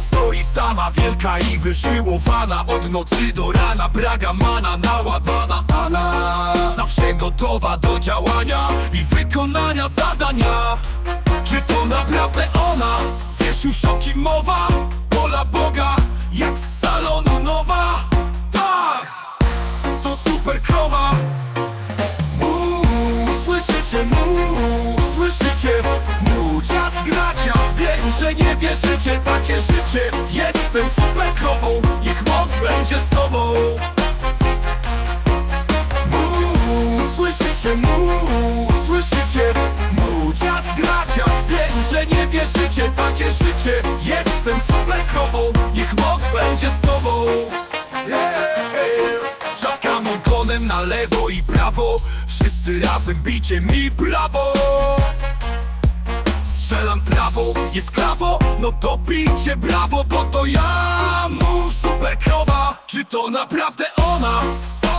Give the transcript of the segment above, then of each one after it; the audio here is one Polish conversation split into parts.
stoi sama Wielka i wyżyłowana Od nocy do rana Braga mana naładowana Ana Zawsze gotowa do działania I wykonania zadania Czy to naprawdę ona? Wiesz już o kim mowa? Pola Boga Jak że nie wierzycie Takie życie, jestem super krową. Niech moc będzie z tobą. Mu, słyszycie mu, słyszycie? Mu Czas grać, wiem, że nie wierzycie Takie życie, jestem super krową. Niech moc będzie z tobą. Trzaskam ogonem na lewo i prawo. Wszyscy razem bicie mi brawo Strzelam trawą, jest prawo No to bijcie brawo, bo to ja mu super krowa. Czy to naprawdę ona?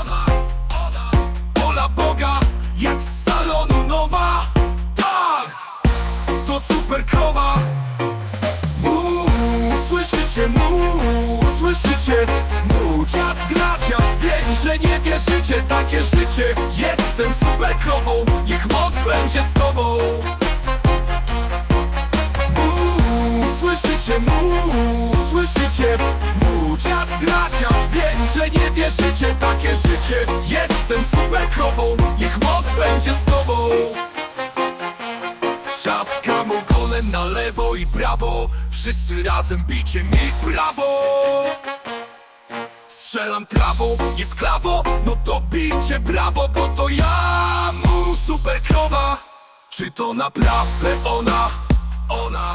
Ona, ona Ola Boga, jak z salonu nowa. Tak, to super krowa. Mu, słyszycie mu, słyszycie mu Czas grać, ja wiem, że nie wierzycie Takie życie, ja wiem, że nie wierzycie Takie życie, jestem super krową Niech moc będzie z tobą. Trzaskam ogonem na lewo i prawo. Wszyscy razem bicie mi brawo Strzelam trawą, jest klawo No to bicie brawo, bo to ja mu super krowa Czy to naprawdę ona, ona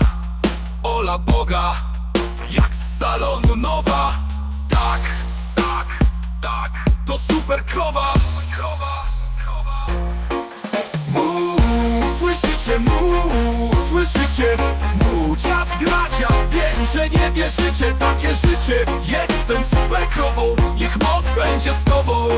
Ola Boga Jak z salonu nowa To super krowa. Mu, słyszycie mu, słyszycie. Mu Czas grać, ja wiem, że nie wierzycie. Takie życie, jestem super krową. Niech moc będzie z tobą